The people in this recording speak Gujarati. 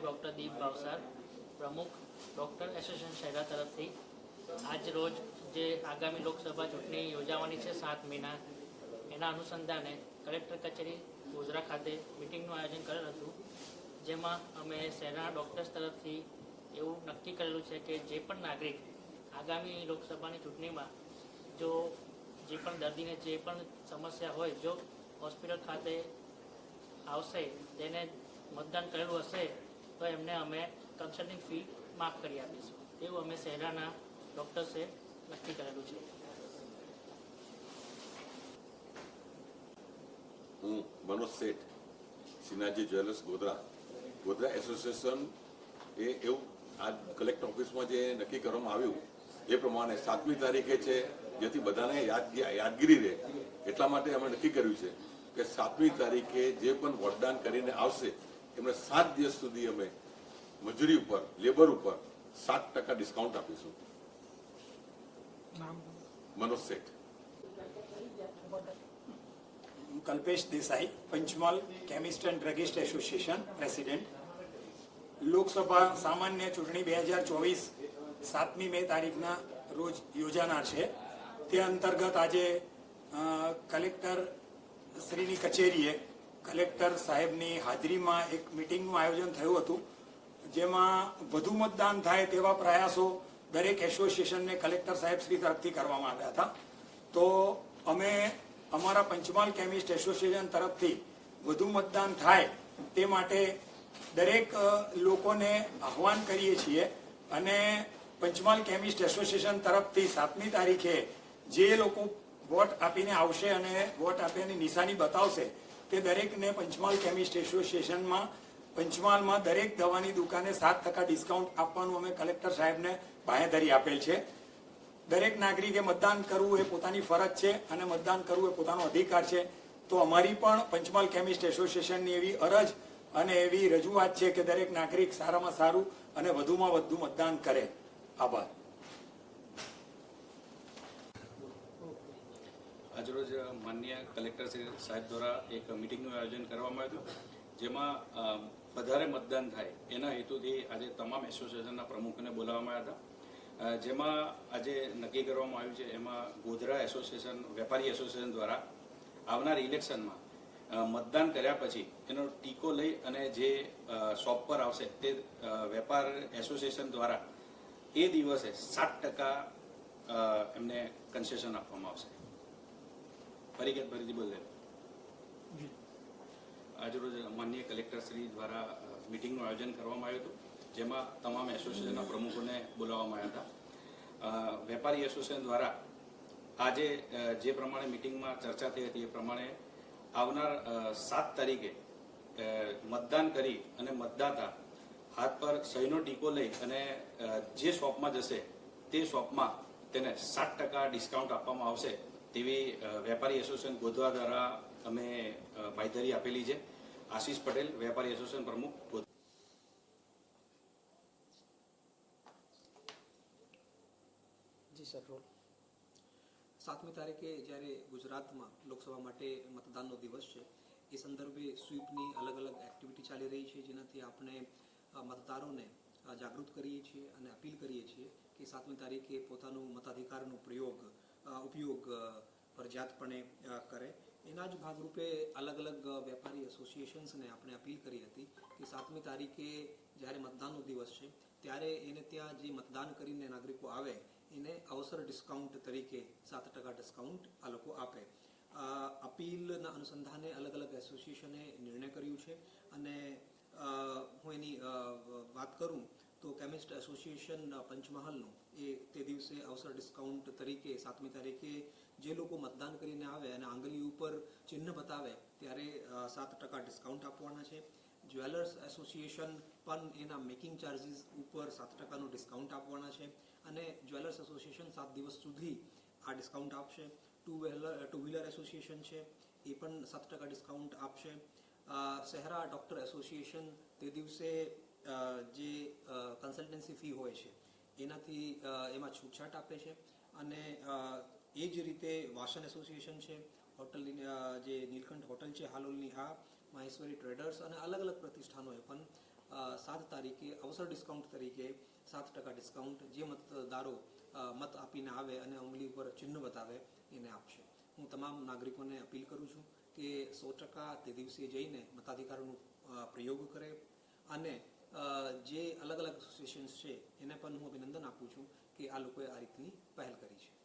ડૉક્ટર દીપ ભાવસાર, પ્રમુખ ડૉક્ટર એસોસિએશન શહેરા તરફથી. આજ રોજ જે આગામી લોકસભા ચૂંટણી યોજાવાની છે સાત મહિના એના અનુસંધાને કલેક્ટર કચેરી ગોધરા ખાતે મિટિંગનું આયોજન કરેલ હતું, જેમાં અમે શહેરના ડૉક્ટર્સ તરફથી એવું નક્કી કરેલું છે કે જે પણ નાગરિક આગામી લોકસભાની ચૂંટણીમાં જો જે પણ દર્દીને જે પણ સમસ્યા હોય, જો હોસ્પિટલ ખાતે આવશે, તેને મતદાન કરેલું હશે તો એમને અમે કન્સલ્ટિંગ ફી માફ કરી આપીશું. એવું અમે શહેરાના ડૉક્ટર્સે નક્કી કરેલું છે. હું મનોજ શેઠ સિનાજી જ્વેલર્સ ગોધરા. ગોધરા એસોસિએશન એ એવું આ કલેક્ટર ઓફિસમાં જે નક્કી કરવામાં આવ્યું, એ પ્રમાણે સાતમી તારીખે છે, જેથી બધાને યાદ યાદગીરી રહે. એટલા માટે અમે નક્કી કર્યું છે કે સાતમી તારીખે જે પણ વોટદાન કરીને આવશે એમને સાત દિવસ સુધી અમે મજૂરી ઉપર લેબર ઉપર સાત ટકા ડિસ્કાઉન્ટ આપીશું. Manoj Sheth. Kalpesh Desai, Panchmahal chemist and druggist association president. Lok Sabha સામાન્ય ચૂંટણી બે હજાર ચોવીસ સાતમી મે તારીખના રોજ યોજાનાર છે. તે અંતર્ગત આજે કલેક્ટર શ્રીની કચેરીએ કલેક્ટર સાહેબની હાજરીમાં એક મિટિંગનું આયોજન થયું હતું, જેમાં વધુ મતદાન થાય તેવા પ્રયાસો દરેક એસોસિએશનને કલેક્ટર સાહેબ શ્રી તરફથી કરવામાં આવ્યા હતા. તો અમે અમારા પંચમહાલ કેમિસ્ટ એસોસિએશન તરફથી વધુ મતદાન થાય તે માટે દરેક લોકોને આહવાન કરીએ છીએ અને પંચમહાલ કેમિસ્ટ એસોસિએશન તરફથી સાતમી તારીખે જે લોકો વોટ આપીને આવશે અને વોટ આપીને નિશાની બતાવશે તે દરેકને પંચમહાલ કેમિસ્ટ એસોસિએશનમાં, પંચમહાલમાં દરેક દવાની દુકાને સાત ટકા ડિસ્કાઉન્ટ આપવાનું અમે કલેક્ટર સાહેબને બાંહેધરી આપેલ છે. દરેક નાગરિકે મતદાન કરવું એ પોતાની ફરજ છે અને મતદાન કરવું એ પોતાનો અધિકાર છે. તો અમારી પણ પંચમહાલ કેમિસ્ટ એસોસિએશનની એવી અરજ અને એવી રજૂઆત છે કે દરેક નાગરિક સારામાં સારું અને વધુમાં વધુ મતદાન કરે. આભાર. આજરોજ માન્ય કલેક્ટર શ્રી સાહેબ દ્વારા એક મિટિંગનું આયોજન કરવામાં આવ્યું જેમાં વધારે મતદાન થાય એના હેતુથી આજે તમામ એસોસિએશનના પ્રમુખોને બોલાવવામાં આવ્યા હતા. જેમાં આજે નક્કી કરવામાં આવ્યું છે, એમાં ગોધરા એસોસિએશન, વેપારી એસોસિએશન દ્વારા આવનાર ઇલેક્શનમાં મતદાન કર્યા પછી એનો ટીકો લઈ અને જે શોપ પર આવશે તે વેપાર એસોસિએશન દ્વારા એ દિવસે સાત ટકા એમને કન્સેશન આપવામાં આવશે. ફરી ફરીથી બોલે આજરોજ માનનીય કલેક્ટર શ્રી દ્વારા મીટિંગનું મિટિંગનું આયોજન કરવામાં આવ્યું હતું જેમાં તમામ એસોસિએશનના પ્રમુખોને બોલાવવામાં આવ્યા હતા. વેપારી એસોસિએશન દ્વારા આજે જે પ્રમાણે મિટિંગમાં ચર્ચા થઈ હતી એ પ્રમાણે આવનાર સાત તારીખે મતદાન કરી અને મતદાતા હાથ પર સહીનો ટીકો લઈ અને જે શોપમાં જશે તે શોપમાં તેને સાત ટકા ડિસ્કાઉન્ટ આપવામાં આવશે. તેવી વેપારી એસોસિએશન ગોધવા દ્વારા અમે બાંયધરી આપેલી છે. આશીષ પટેલ વેપારી એસોસિએશન પ્રમુખ જી સર રોલ સાતમી તારીખે જ્યારે ગુજરાતમાં લોકસભા માટે મતદાનનો દિવસ છે એ સંદર્ભે સ્વીપની અલગ અલગ એક્ટિવિટી ચાલી રહી છે જેનાથી આપણે મતદારોને જાગૃત કરીએ છીએ અને અપીલ કરીએ છીએ કે સાતમી તારીખે પોતાનું મતાધિકારનો પ્રયોગ ઉપયોગ ફરજિયાતપણે કરે. એના જ ભાગરૂપે અલગ અલગ વેપારી એસોસિએશન્સને આપણે અપીલ કરી હતી કે સાતમી તારીખે જ્યારે મતદાનનો દિવસ છે, ત્યારે એને ત્યાં જે મતદાન કરીને નાગરિકો આવે, એને અવસર ડિસ્કાઉન્ટ તરીકે સાત ટકા ડિસ્કાઉન્ટ આ લોકો આપે. અપીલના અનુસંધાને અલગ અલગ એસોસિએશને નિર્ણય કર્યું છે અને હું એની વાત કરું તો કેમિસ્ટ એસોસિએશન પંચમહાલનું, એ તે દિવસે અવસર ડિસ્કાઉન્ટ તરીકે, સાતમી તારીખે જે લોકો મતદાન કરીને આવે અને આંગળી ઉપર ચિહ્ન બતાવે, ત્યારે સાત ટકા ડિસ્કાઉન્ટ આપવાના છે. જ્વેલર્સ એસોસિએશન પણ એના મેકિંગ ચાર્જીસ ઉપર સાત ટકાનું ડિસ્કાઉન્ટ આપવાના છે અને જ્વેલર્સ એસોસિએશન સાત દિવસ સુધી આ ડિસ્કાઉન્ટ આપશે. Two wheeler two wheeler association છે, એ પણ સાત ટકા ડિસ્કાઉન્ટ આપશે. શહેરા ડૉક્ટર એસોસિએશન તે દિવસે જે કન્સલ્ટન્સી ફી હોય છે, એનાથી એમાં છૂટછાટ આપે છે અને એ જ રીતે વાસન એસોસિએશન છે હોટલ જે નીલકંઠ હોટલ છે, હાલોલની આ, માહેશ્વરી ટ્રેડર્સ અને અલગ અલગ પ્રતિષ્ઠાનોએ પણ સાત તારીખે અવસર ડિસ્કાઉન્ટ તરીકે સાત ટકા ડિસ્કાઉન્ટ જે મતદારો મત આપીને આવે અને ઉંગલી ઉપર ચિહ્ન બતાવે, એને આપશે. હું તમામ નાગરિકોને અપીલ કરું છું કે સો ટકા તે દિવસે જઈને મતાધિકારનો પ્રયોગ કરે અને જે અલગ અલગ એસોસિએશન્સ છે, એને પણ હું અભિનંદન આપું છું કે આ લોકોએ આ રીતની પહેલ કરી છે.